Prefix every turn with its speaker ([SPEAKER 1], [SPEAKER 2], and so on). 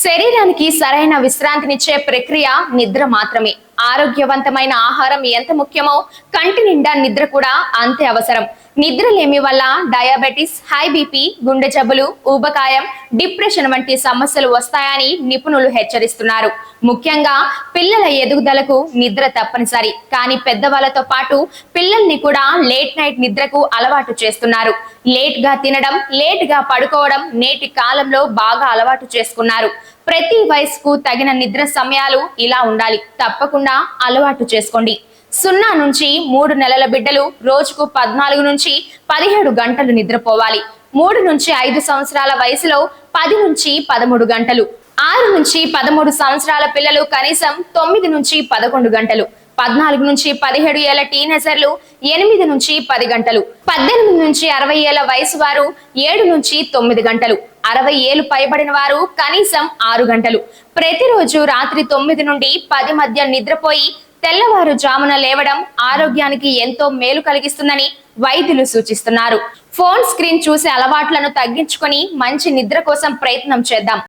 [SPEAKER 1] శరీరానికి సరైన విశ్రాంతినిచ్చే ప్రక్రియ నిద్ర మాత్రమే. ఆరోగ్యవంతమైన ఆహారం ఎంత ముఖ్యమో కంటి నిండా నిద్ర కూడా అంతే అవసరం. నిద్రలేమి వల్ల డయాబెటిస్ హై బీపీ గుండె జబ్బులు ఊబకాయం డిప్రెషన్ వంటి సమస్యలు వస్తాయని నిపుణులు హెచ్చరిస్తున్నారు. ముఖ్యంగా పిల్లల ఎదుగుదలకు నిద్ర తప్పనిసరి. కానీ పెద్దవాళ్ళతో పాటు పిల్లల్ని కూడా లేట్ నైట్ నిద్రకు అలవాటు చేస్తున్నారు. లేట్గా తినడం లేట్గా పడుకోవడం నేటి కాలంలో బాగా అలవాటు చేసుకున్నారు. ప్రతి వయసుకు తగిన నిద్ర సమయాలు ఇలా ఉండాలి. తప్పకుండా అలవాటు చేసుకోండి. సున్నా నుంచి మూడు నెలల బిడ్డలు రోజుకు పద్నాలుగు నుంచి పదిహేడు గంటలు నిద్రపోవాలి. మూడు నుంచి ఐదు సంవత్సరాల వయసులో పది నుంచి పదమూడు గంటలు. ఆరు నుంచి పదమూడు సంవత్సరాల పిల్లలు కనీసం తొమ్మిది నుంచి పదకొండు గంటలు. పద్నాలుగు నుంచి పదిహేడు ఏళ్ళ టీనేజర్లు ఎనిమిది నుంచి పది గంటలు పద్దెనిమిది నుంచి అరవై ఏళ్ళ వయసు వారు ఏడు నుంచి తొమ్మిది గంటలు అరవై ఏళ్ళు పైబడిన వారు కనీసం ఆరు గంటలు. ప్రతిరోజు రాత్రి తొమ్మిది నుండి పది మధ్య నిద్రపోయి తెల్లవారుజామున లేవడం ఆరోగ్యానికి ఎంతో మేలు కలిగిస్తుందని వైద్యులు సూచిస్తున్నారు. ఫోన్ స్క్రీన్ చూసే అలవాట్లను తగ్గించుకొని మంచి నిద్ర కోసం ప్రయత్నం చేద్దాం.